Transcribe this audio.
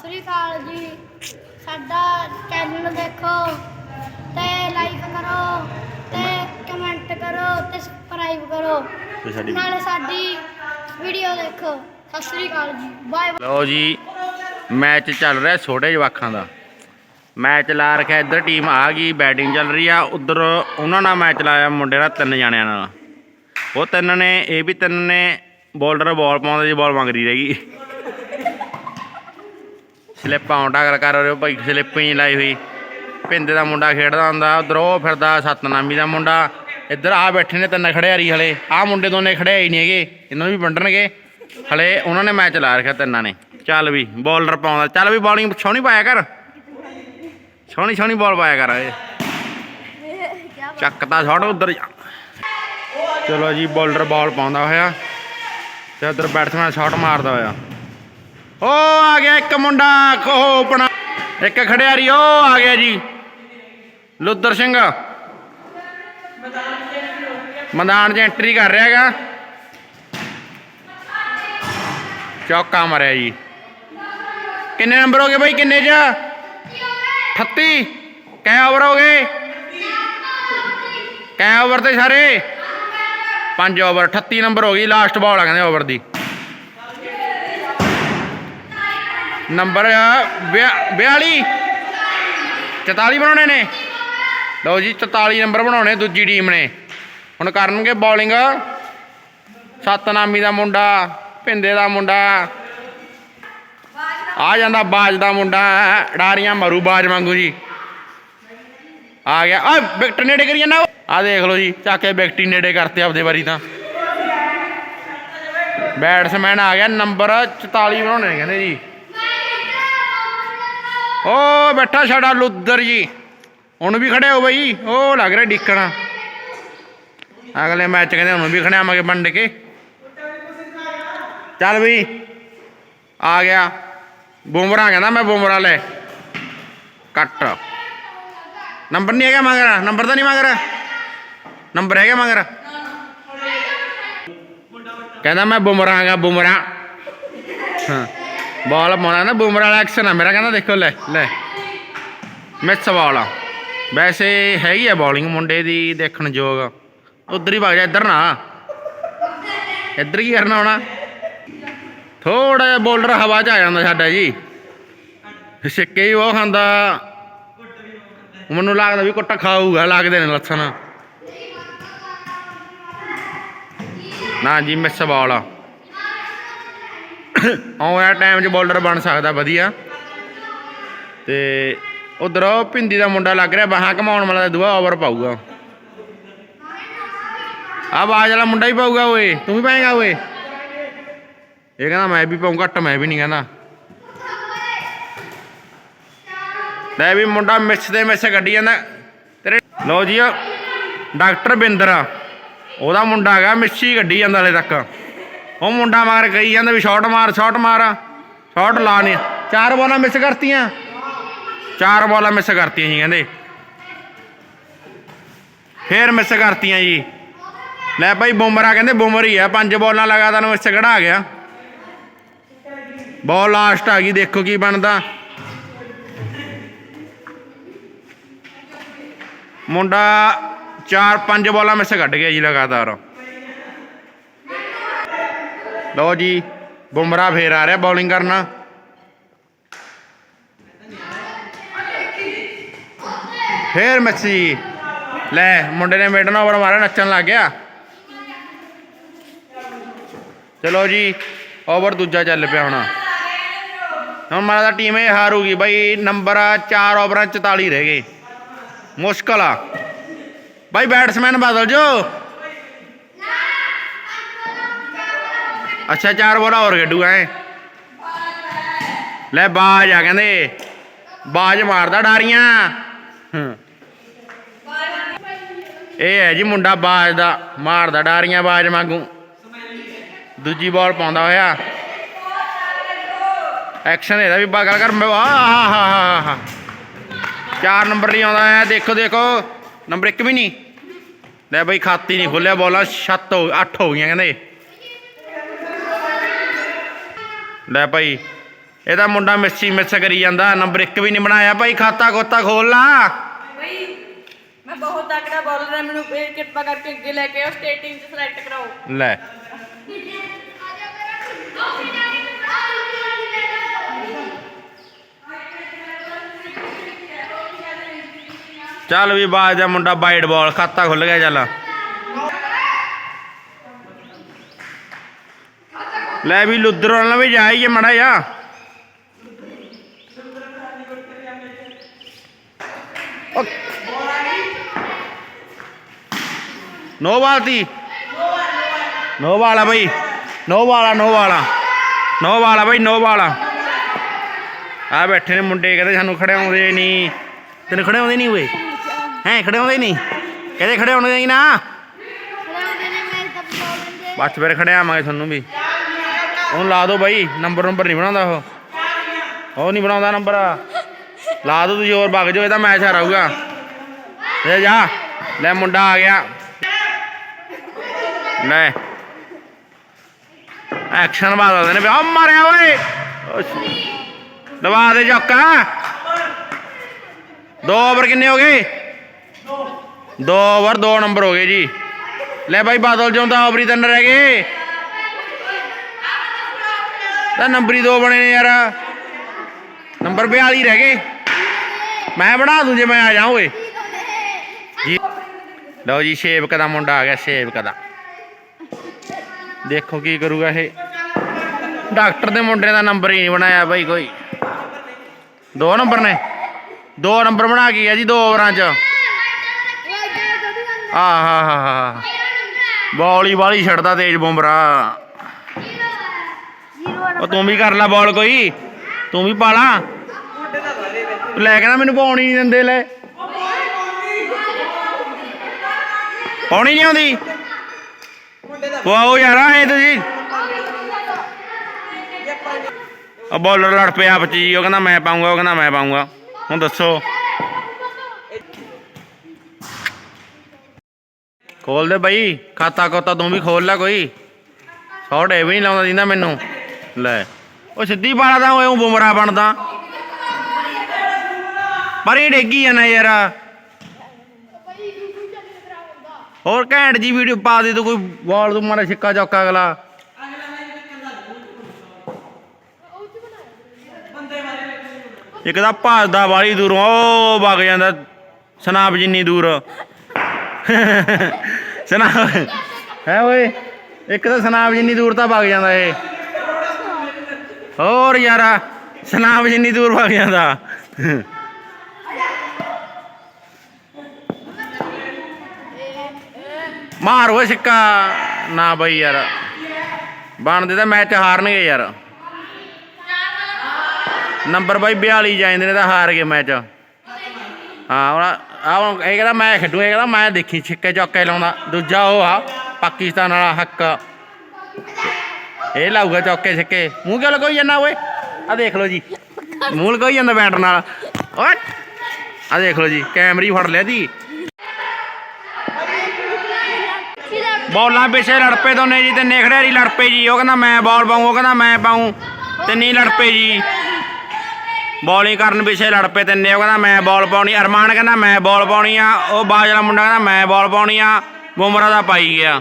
ਸ੍ਰੀ ਅਕਾਲ ਜੀ। ਸਾਡਾ ਚੈਨਲ ਦੇਖੋ ਤੇ ਲਾਈਕ ਕਰੋ ਤੇ ਕਮੈਂਟ ਕਰੋ ਤੇ ਸਬਸਕ੍ਰਾਈਬ ਕਰੋ। ਤੇ ਸਾਡੀ ਨਾਲੇ ਸਾਡੀ ਵੀਡੀਓ ਦੇਖੋ। ਸਤਿ ਸ੍ਰੀ ਅਕਾਲ ਜੀ। ਬਾਏ ਲਓ ਜੀ ਮੈਚ ਚੱਲ ਰਿਹਾ ਛੋਟੇ ਜਵਾਕਾਂ ਦਾ। ਮੈਚ ਲਾ ਰੱਖਿਆ ਇੱਧਰ ਟੀਮ ਆ ਗਈ ਬੈਟਿੰਗ ਚੱਲ ਰਹੀ ਆ। ਉਧਰ ਉਹਨਾਂ ਨਾਲ ਮੈਚ ਲਾਇਆ ਮੁੰਡੇ ਨਾਲ ਤਿੰਨ ਜਾਣਿਆਂ ਨਾਲ। ਉਹ ਤਿੰਨ ਨੇ ਇਹ ਵੀ ਤਿੰਨ ਨੇ ਬੋਲਰ ਬਾਲ ਪਾਉਂਦਾ ਜੀ ਬਾਲ ਮੰਗਦੀ ਰਹਿ। ਗਈ ਸਲਿੱਪ ਆਉਂ ਟਾਗਰ ਕਰ ਰਹੇ ਹੋ ਭਾਈ ਸਲਿੱਪ ਹੀ ਨਹੀਂ ਲਾਈ ਹੋਈ। ਪਿੰਦੇ ਦਾ ਮੁੰਡਾ ਖੇਡਦਾ ਹੁੰਦਾ, ਉਧਰ ਉਹ ਫਿਰਦਾ, ਸਤਨਾਮੀ ਦਾ ਮੁੰਡਾ। ਇੱਧਰ ਆ ਬੈਠੇ ਨੇ ਤਿੰਨ ਖੜਿਆਰੀ ਹਲੇ। ਆ ਮੁੰਡੇ ਦੋਨੇ ਖੜੇ ਹੀ ਨਹੀਂ ਹੈਗੇ, ਇਹਨਾਂ ਨੂੰ ਵੀ ਵੰਡਣਗੇ। ਹਲੇ ਉਹਨਾਂ ਨੇ ਮੈਚ ਲਾ ਰੱਖਿਆ ਤਿੰਨਾਂ ਨੇ। ਚੱਲ ਵੀ ਬੋਲਰ ਪਾਉਂਦਾ। ਚੱਲ ਵੀ ਬੋਲਿੰਗ ਸੋਹਣੀ ਪਾਇਆ ਕਰ। ਸੋਹਣੀ ਸੋਹਣੀ ਬੋਲ ਪਾਇਆ ਕਰ ਇਹ। ਚੱਕਦਾ ਛੋੜ ਉਧਰ ਜਾ। ਚਲੋ ਜੀ ਬੋਲਰ ਬਾਲ ਪਾਉਂਦਾ ਹੋਇਆ। ਤੇ ਉਧਰ ਬੈਟਸਮੈਨ ਸ਼ਾਟ ਮਾਰਦਾ ਹੋਇਆ। ਓ ਆ ਗਿਆ ਇੱਕ ਮੁੰਡਾ ਕੋ ਆਪਣਾ, ਇੱਕ ਖੜਿਆਰੀ ਉਹ ਆ ਗਿਆ ਜੀ। ਲੁੱਦਰ ਸਿੰਘ। ਮੈਦਾਨ 'ਚ ਐਂਟਰੀ ਕਰ ਰਿਹਾ ਹੈਗਾ। ਚੌਕਾ ਮਰਿਆ ਜੀ। ਕਿੰਨੇ ਨੰਬਰ ਹੋ ਗਏ ਬਾਈ, ਕਿੰਨੇ 'ਚ? 38 ਕੈ ਓਵਰ ਹੋ ਗਏ? ਕੈ ਓਵਰ ਤੇ ਸਾਰੇ? 5 ਓਵਰ 38 ਨੰਬਰ ਹੋ ਗਈ ਲਾਸਟ ਬਾਲ ਆ ਕਹਿੰਦੇ ਓਵਰ ਦੀ। ਨੰਬਰ 42 44 ਬਣਾਉਣੇ ਨੇ। ਲਓ ਜੀ 44 ਨੰਬਰ ਬਣਾਉਣੇ ਦੂਜੀ ਟੀਮ ਨੇ। ਹੁਣ ਕਰਨਗੇ ਬੋਲਿੰਗ ਸਤਨਾਮੀ ਦਾ ਮੁੰਡਾ, ਭਿੰਦੇ ਦਾ ਮੁੰਡਾ। ਆ ਜਾਂਦਾ ਬਾਜ ਦਾ ਮੁੰਡਾ, ਡਾਰੀਆਂ ਮਰੂ ਬਾਜ ਵਾਂਗੂ ਜੀ। ਆ ਗਿਆ। ਆ ਵਿਕਟ ਨੇੜੇ ਕਰੀ ਜਾਂਦਾ ਆ ਦੇਖ ਲਓ ਜੀ, ਚੱਕ ਕੇ ਵਿਕਟ ਹੀ ਨੇੜੇ ਕਰਤੇ ਆਪਦੇ ਵਾਰੀ ਤਾਂ। ਬੈਟਸਮੈਨ ਆ ਗਿਆ, ਨੰਬਰ 44 ਬਣਾਉਣੇ ਨੇ ਕਹਿੰਦੇ ਜੀ। ਓ ਬੈਠਾ ਸਾਡਾ ਲੁੱਦਰ ਜੀ। ਹੁਣ ਵੀ ਖੜੇ ਹੋ ਬਈ। ਉਹ ਲੱਗ ਰਿਹਾ ਡਿੱਕਣਾ। ਅਗਲੇ ਮੈਚ ਕਹਿੰਦੇ ਹੁਣ ਵੀ ਖੜਿਆਵਾਂਗੇ ਵੰਡ ਕੇ। ਚੱਲ ਬਈ। ਆ ਗਿਆ। ਬੁਮਰਾ ਕਹਿੰਦਾ ਮੈਂ ਬੁਮਰਾ ਲੈ। ਕੱਟ। ਨੰਬਰ ਨਹੀਂ ਹੈਗਾ ਮੰਗ ਰਿਹਾ ਨੰਬਰ ਤਾਂ ਨਹੀਂ ਮੰਗ ਰਿਹਾ ਨੰਬਰ ਹੈਗਾ ਰਿਹਾ ਕਹਿੰਦਾ ਮੈਂ ਬੁਮਰਾ ਹੈਗਾ ਬੁਮਰਾ ਹਾਂ। ਬਾਲ ਪਾਉਣਾ ਨਾ ਬੁਮਰਾ ਵਾਲਾ ਐਕਸ਼ਨ ਆ ਮੇਰਾ, ਕਹਿੰਦਾ ਦੇਖੋ, ਲੈ ਲੈ। ਮਿਸ ਬਾਲ ਆ। ਵੈਸੇ ਹੈਗੀ ਆ ਬੋਲਿੰਗ ਮੁੰਡੇ ਦੀ ਦੇਖਣ ਯੋਗ। ਉਧਰ ਹੀ ਵਗ ਜਾ, ਇੱਧਰ ਨਾ। ਇੱਧਰ ਕੀ ਕਰਨਾ ਹੋਣਾ? ਥੋੜਾ ਜਿਹਾ ਬੋਲਰ ਹਵਾ 'ਚ ਆ ਜਾਂਦਾ ਸਾਡਾ ਜੀ। ਸਿੱਕੇ ਹੀ ਉਹ ਖਾਂਦਾ। ਮੈਨੂੰ ਲੱਗਦਾ ਵੀ ਕੁੱਟਾ ਖਾਊਗਾ, ਲੱਗਦੇ ਨੇ ਲੱਛਣ। ਨਾ ਜੀ ਮਿਸ ਬਾਲ ਆ। ਆਉਂ ਆ ਟਾਈਮ 'ਚ ਬੋਲਰ ਬਣ ਸਕਦਾ ਵਧੀਆ। ਤੇ ਉਧਰ ਉਹ ਪਿੰਦੀ ਦਾ ਮੁੰਡਾ ਲੱਗ ਰਿਹਾ, ਬਾਹਾਂ ਘਮਾਉਣ ਵਾਲਾ ਦੂਆ ਓਵਰ ਪਾਊਗਾ। ਆ ਬਾਜ ਵਾਲਾ ਮੁੰਡਾ ਹੀ ਪਾਊਗਾ ਓਏ, ਤੂੰ ਵੀ ਪਾਏਗਾ ਓਏ। ਇਹ ਕਹਿੰਦਾ ਮੈਂ ਵੀ ਪਾਉਂ ਘੱਟ ਮੈਂ ਵੀ ਨਹੀਂ ਕਹਿੰਦਾ। ਲੈ ਵੀ ਮੁੰਡਾ ਮਿਸ ਦੇ ਮਿਸ ਕੱਢੀ ਜਾਂਦਾ। ਤੇਰੇ ਲਓ ਜੀ, ਡਾਕਟਰ ਬਿੰਦਰ ਆ ਉਹਦਾ ਮੁੰਡਾ ਹੈਗਾ ਮਿੱਛੀ ਕੱਢੀ ਜਾਂਦਾ ਹਲੇ ਤੱਕ। ਉਹ ਮੁੰਡਾ ਮਗਰ ਕਹੀ ਜਾਂਦਾ ਵੀ ਸ਼ਾਟ ਮਾਰ ਸ਼ਾਟ ਮਾਰ। ਸ਼ਾਟ ਲਾ ਨੇ। ਚਾਰ ਬੋਲਾਂ ਮਿਸ ਕਰਤੀਆਂ। ਚਾਰ ਬੋਲਾਂ ਮਿਸ ਕਰਤੀਆਂ ਜੀ ਕਹਿੰਦੇ। ਫੇਰ ਮਿਸ ਕਰਤੀਆਂ ਜੀ। ਲੈ ਭਾਈ ਬੁਮਰਾ ਕਹਿੰਦੇ ਬੁਮਰ ਹੀ ਆ, ਪੰਜ ਬੋਲਾਂ ਲਗਾਤਾਰ ਮਿਸ ਕਢਾ ਗਿਆ। ਬੋਲ ਲਾਸਟ ਆ ਗਈ, ਦੇਖੋ ਕੀ ਬਣਦਾ। ਮੁੰਡਾ ਚਾਰ ਪੰਜ ਬੋਲਾਂ ਮਿਸ ਕੱਢ ਗਿਆ ਜੀ ਲਗਾਤਾਰ। ਲਓ ਜੀ ਬੁਮਰਾ ਫੇਰ ਆ ਰਿਹਾ ਬੌਲਿੰਗ ਕਰਨਾ। ਫੇਰ ਮੱਛੀ ਲੈ, ਮੁੰਡੇ ਨੇ ਮਿਡਨ ਓਵਰ ਮਾਰਿਆ, ਨੱਚਣ ਲੱਗ ਗਿਆ। ਚਲੋ ਜੀ, ਓਵਰ ਦੂਜਾ ਚੱਲ ਪਿਆ ਹੁਣ। ਹੁਣ ਮਾਰਾ ਦਾ ਟੀਮ ਇਹ ਹਾਰੂਗੀ ਬਾਈ ਨੰਬਰ 4 ਓਵਰਾਂ 'ਚ 44 ਰਹਿ ਗਏ। ਮੁਸ਼ਕਲ ਆ। ਬਾਈ ਬੈਟਸਮੈਨ ਬਦਲ ਜੋ ਅੱਛਾ, ਚਾਰ ਬੋਲਾ ਹੋਰ ਗੱਡੂਗਾ ਐ। ਲੈ, ਬਾਜ ਆ ਕਹਿੰਦੇ। ਬਾਜ ਮਾਰਦਾ ਡਾਰੀਆਂ। ਇਹ ਹੈ ਜੀ ਮੁੰਡਾ ਬਾਜ ਦਾ, ਮਾਰਦਾ ਡਾਰੀਆਂ ਬਾਜ ਵਾਂਗੂ। ਦੂਜੀ ਬਾਲ ਪਾਉਂਦਾ ਹੋਇਆ। ਐਕਸ਼ਨ ਇਹਦਾ ਵੀ ਬਾਗਲ ਕਰ ਆਹ ਚਾਰ ਨੰਬਰ ਨਹੀਂ ਆਉਂਦਾ ਹੈ ਦੇਖੋ ਦੇਖੋ। ਨੰਬਰ 1 ਵੀ ਨਹੀਂ। ਲੈ ਬਈ, ਖਾਤੀ ਨਹੀਂ ਖੁੱਲਿਆ, ਬੋਲਾਂ 7 ਹੋ 8 ਹੋ ਗਈਆਂ ਕਹਿੰਦੇ। ਲੈ ਭਾਈ ਇਹ ਤਾਂ ਮੁੰਡਾ ਮਿੱਸੀ ਮਿੱਸ ਕਰੀ ਜਾਂਦਾ ਨੰਬਰ 1 ਵੀ ਨਹੀਂ ਬਣਾਇਆ ਭਾਈ ਖਾਤਾ ਖੋਤਾ ਖੋਲ ਲਾ। ਬਈ ਮੈਂ ਬਹੁਤ ਤਕੜਾ ਬੋਲਰ ਹਾਂ ਮੈਨੂੰ ਇਹ ਕਿਰਪਾ ਕਰਕੇ ਅੱਗੇ ਲੈ ਕੇ ਆਓ ਸਟੇਟ ਟੀਮ 'ਚ ਸਿਲੈਕਟ ਕਰਾਓ। ਲੈ। ਚੱਲ ਵੀ ਬਾਜ ਦਾ ਮੁੰਡਾ ਬਾਈਟ ਬਾਲ ਖਾਤਾ ਖੁੱਲ ਗਿਆ ਚੱਲ। ਲੈ ਵੀ ਲੁੱਦਰ ਨਾਲ ਵੀ ਜਾਈਏ ਮੜਾ ਜਾ ਨੋ ਬਾਲਤੀ ਨੋ ਵਾਲਾ ਬਈ। ਨੋ ਵਾਲਾ ਨੋ ਵਾਲਾ ਨੋ ਵਾਲਾ ਬਈ ਨੋ ਵਾਲਾ ਆ ਬੈਠੇ ਨੇ ਮੁੰਡੇ ਕਹਿੰਦੇ ਸਾਨੂੰ ਖੜੇ ਆਉਂਦੇ ਨਹੀਂ। ਤੈਨੂੰ ਖੜੇ ਆਉਂਦੇ ਨਹੀਂ ਓਏ? ਹੈ ਖੜੇ ਆਉਂਦੇ ਨਹੀਂ? ਕਹਿੰਦੇ ਖੜੇ ਆਉਂਦੇ ਨਹੀਂ ਨਾ ਬਸ ਫਿਰ ਖੜੇ ਆਵਾਂਗੇ ਤੁਹਾਨੂੰ ਵੀ। ਉਹਨੂੰ ਲਾ ਦਿਓ ਬਾਈ, ਨੰਬਰ ਨੰਬਰ ਨਹੀਂ ਬਣਾਉਂਦਾ ਉਹ। ਉਹ ਨਹੀਂ ਬਣਾਉਂਦਾ ਨੰਬਰ। ਲਾ ਦਿਓ ਤੁਸੀਂ ਹੋਰ ਵਗ ਜਾਓ, ਇਹ ਮੈਚ ਹਰਾਊਗਾ ਲੈ ਜਾ, ਲੈ ਮੁੰਡਾ ਆ ਗਿਆ। ਲੈ। ਐਕਸ਼ਨ ਬਾਦਲਦੇ ਨੇ ਆ ਮਾਰਿਆ ਓਏ। ਦਵਾ ਦੇ ਜੋਕਾ ਦੋ ਓਵਰ ਕਿੰਨੇ ਹੋ ਗਏ? ਦੋ ਓਵਰ, ਦੋ ਨੰਬਰ ਹੋ ਗਏ ਜੀ। ਲੈ ਬਾਈ, ਬਾਦਲ ਜਿਉਂਦਾ, ਓਵਰੀ ਤਿੰਨ ਰਹਿ ਗਏ। ਤਾਂ ਨੰਬਰ ਹੀ ਦੋ ਬਣੇ ਨੇ ਯਾਰ। ਨੰਬਰ 42 ਰਹਿ ਗਏ। ਮੈਂ ਬਣਾ ਦੂੰ ਜੇ ਮੈਂ ਆ ਜਾਵਾਂ ਓਏ। ਜੀ। ਲਓ ਜੀ, ਸੇਵਕ ਦਾ ਮੁੰਡਾ ਆ ਗਿਆ, ਸੇਵਕ ਦਾ। ਦੇਖੋ ਕੀ ਕਰੂਗਾ ਇਹ। ਡਾਕਟਰ ਦੇ ਮੁੰਡੇ ਦਾ ਨੰਬਰ ਹੀ ਨਹੀਂ ਬਣਾਇਆ ਬਾਈ ਕੋਈ। ਦੋ ਨੰਬਰ ਨੇ। ਦੋ ਨੰਬਰ ਬਣਾ ਕੇ ਆ ਜੀ, ਦੋ ਓਵਰਾਂ 'ਚ। ਉਹ ਆ ਹਾ ਹਾ ਹਾ ਬੋਲ ਹੀ ਵਾਲੀ ਛੱਡਦਾ ਤੇਜ ਬੁਮਰਾ ਉਹ ਤੂੰ ਵੀ ਕਰ ਲੈ ਬੋਲ ਕੋਈ। ਤੂੰ ਵੀ ਪਾ ਲਾ ਲੈ ਕਹਿੰਦਾ ਮੈਨੂੰ ਪਾਉਣੀ ਨਹੀਂ ਦਿੰਦੇ ਲੈ। ਪਾਉਣੀ ਨਹੀਂ ਆਉਂਦੀ। ਵਾਓ ਯਾਰ ਐ ਤੁਸੀਂ। ਆ ਬੋਲਰ ਲੜ ਪਿਆ ਆਪਸ ਜੀ, ਉਹ ਕਹਿੰਦਾ ਮੈਂ ਪਾਉਂਗਾ ਉਹ ਕਹਿੰਦਾ ਮੈਂ ਪਾਉਂਗਾ ਹੁਣ ਦੱਸੋ। ਖੋਲ ਦੇ ਬਈ, ਖਾਤਾ ਕੋਤਾ ਤੂੰ ਵੀ ਖੋਲ ਲੈ ਕੋਈ। ਸ਼ਾਟ ਇਹ ਵੀ ਨਹੀਂ ਲਾਉਂਦਾ ਦਿੰਦਾ ਮੈਨੂੰ। ਲੈ। ਉਹ ਸਿੱਧੀ ਪਾਲਾ ਤਾਂ ਉਹ ਬੁਮਰਾ ਬਣਦਾ। ਪਰ ਇਹ ਡੇਗੀ ਆ ਨਾ ਯਾਰ। ਹੋਰ ਘੈਂਟ ਜੀ ਵੀਡੀਓ ਪਾ ਦੇ ਤੂੰ ਕੋਈ ਬਾਲ ਤੂੰ ਮਾਰਾ ਛਿੱਕਾ ਚੌਕਾ ਅਗਲਾ। ਇੱਕ ਤਾਂ ਭੱਜਦਾ ਵਾਲੀ ਦੂਰੋਂ, ਉਹ ਵਗ ਜਾਂਦਾ ਸਨਾਬ ਜਿੰਨੀ ਦੂਰ। ਸਨਾਬ ਹੈ ਓਏ, ਇੱਕ ਤਾਂ ਸਨਾਬ ਜਿੰਨੀ ਦੂਰ ਤਾਂ ਵਗ ਜਾਂਦਾ ਇਹ। ਹੋਰ ਯਾਰਾ ਸਨਾਬ ਜਿੰਨੀ ਦੂਰ ਵਗ ਜਾਂਦਾ। ਮਾਰ ਓਏ ਸਿੱਕਾ। ਨਾ ਬਈ ਯਾਰ, ਬਣਦੇ ਤਾਂ ਮੈਚ ਹਾਰਨਗੇ ਯਾਰ। ਨੰਬਰ ਬਾਈ 42 ਜਾਂਦੇ ਨੇ ਤਾਂ ਹਾਰ ਗਏ ਮੈਚ। ਹਾਂ, ਹੁਣ ਆ ਇਹ ਕਹਿੰਦਾ ਮੈਂ ਖੇਡੂ, ਇਹ ਕਹਿੰਦਾ ਮੈਂ ਦੇਖੀ ਛਿੱਕੇ ਚੌਕੇ ਲਾਉਂਦਾ। ਦੂਜਾ ਉਹ ਆ, ਪਾਕਿਸਤਾਨ ਵਾਲਾ ਹੱਕ। ਇਹ ਲਾਊਗਾ ਚੌਕੇ ਛਿੱਕੇ। ਮੂੰਹ ਕਿਉਂ ਲਗਾਈ ਜਾਂਦਾ ਓਏ? ਆ ਦੇਖ ਲਓ ਜੀ। ਮੂੰਹ ਲਗਾਈ ਜਾਂਦਾ ਬੈਟ ਨਾਲ। ਓਏ ਆ ਦੇਖ ਲਓ ਜੀ, ਕੈਮਰੀ ਫੜ ਲਿਆ ਜੀ। ਬੋਲਾਂ ਪਿੱਛੇ ਲੜ ਪਏ ਦੋਨੇ ਜੀ, ਤੇ ਨੇਖੜਿਆਰੀ ਲੜ ਪਏ ਜੀ। ਉਹ ਕਹਿੰਦਾ ਮੈਂ ਬਾਲ ਪਾਉਂ ਉਹ ਕਹਿੰਦਾ ਮੈਂ ਪਾਉਂ ਤੇ ਨਹੀਂ ਲੜ ਪਏ ਜੀ ਬੋਲਿੰਗ ਕਰਨ ਪਿੱਛੇ ਲੜ ਪਏ ਤਿੰਨੇ, ਉਹ ਕਹਿੰਦਾ ਮੈਂ ਬਾਲ ਪਾਉਣੀ। ਅਰਮਾਨ ਕਹਿੰਦਾ ਮੈਂ ਬਾਲ ਪਾਉਣੀ ਆ। ਉਹ ਬਾਜਲਾ ਮੁੰਡਾ ਕਹਿੰਦਾ ਮੈਂ ਬਾਲ ਪਾਉਣੀ ਆ। ਬੁਮਰਾ ਦਾ ਪਾਈ ਗਿਆ।